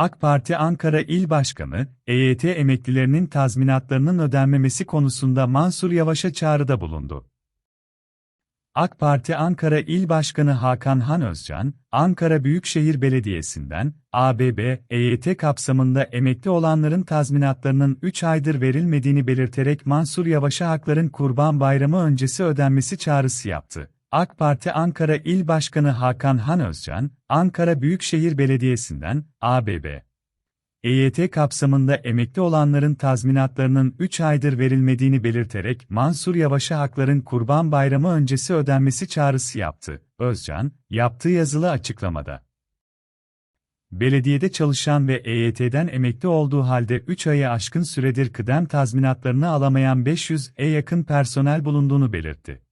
AK Parti Ankara İl Başkanı, EYT emeklilerinin tazminatlarının ödenmemesi konusunda Mansur Yavaş'a çağrıda bulundu. AK Parti Ankara İl Başkanı Hakan Han Özcan, Ankara Büyükşehir Belediyesi'nden, ABB, EYT kapsamında emekli olanların tazminatlarının 3 aydır verilmediğini belirterek Mansur Yavaş'a hakların Kurban Bayramı öncesi ödenmesi çağrısı yaptı. AK Parti Ankara İl Başkanı Hakan Han Özcan, Ankara Büyükşehir Belediyesi'nden, ABB, EYT kapsamında emekli olanların tazminatlarının 3 aydır verilmediğini belirterek Mansur Yavaş'a hakların Kurban Bayramı öncesi ödenmesi çağrısı yaptı. Özcan, yaptığı yazılı açıklamada. Belediyede çalışan ve EYT'den emekli olduğu halde 3 ayı aşkın süredir kıdem tazminatlarını alamayan 500'e yakın personel bulunduğunu belirtti.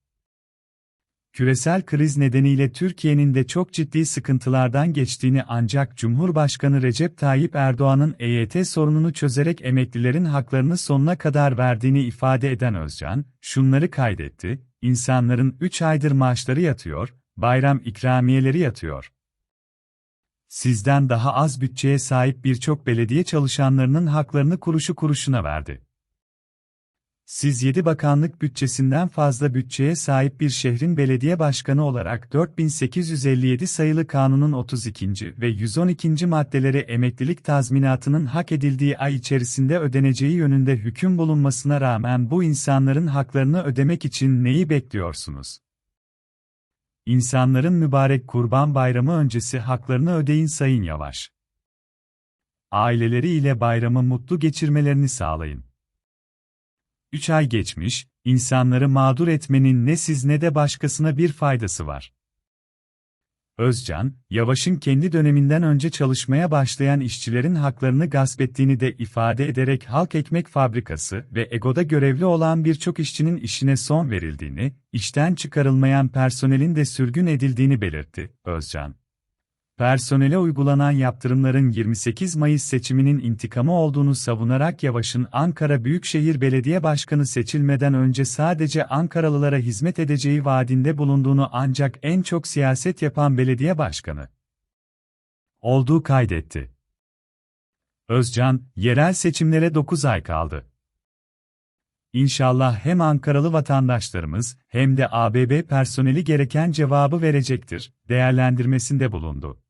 Küresel kriz nedeniyle Türkiye'nin de çok ciddi sıkıntılardan geçtiğini ancak Cumhurbaşkanı Recep Tayyip Erdoğan'ın EYT sorununu çözerek emeklilerin haklarını sonuna kadar verdiğini ifade eden Özcan, şunları kaydetti, insanların 3 aydır maaşları yatıyor, bayram ikramiyeleri yatıyor. Sizden daha az bütçeye sahip birçok belediye çalışanlarının haklarını kuruşu kuruşuna verdi. Siz 7 bakanlık bütçesinden fazla bütçeye sahip bir şehrin belediye başkanı olarak 4857 sayılı kanunun 32. ve 112. maddeleri emeklilik tazminatının hak edildiği ay içerisinde ödeneceği yönünde hüküm bulunmasına rağmen bu insanların haklarını ödemek için neyi bekliyorsunuz? İnsanların mübarek Kurban Bayramı öncesi haklarını ödeyin Sayın Yavaş. Aileleri ile bayramı mutlu geçirmelerini sağlayın. 3 ay geçmiş, insanları mağdur etmenin ne siz ne de başkasına bir faydası var. Özcan, Yavaş'ın kendi döneminden önce çalışmaya başlayan işçilerin haklarını gasp ettiğini de ifade ederek Halk Ekmek Fabrikası ve EGO'da görevli olan birçok işçinin işine son verildiğini, işten çıkarılmayan personelin de sürgün edildiğini belirtti. Özcan personele uygulanan yaptırımların 28 Mayıs seçiminin intikamı olduğunu savunarak Yavaş'ın Ankara Büyükşehir Belediye Başkanı seçilmeden önce sadece Ankaralılara hizmet edeceği vaadinde bulunduğunu ancak en çok siyaset yapan belediye başkanı olduğu kaydetti. Özcan, yerel seçimlere 9 ay kaldı. İnşallah hem Ankaralı vatandaşlarımız hem de ABB personeli gereken cevabı verecektir, değerlendirmesinde bulundu.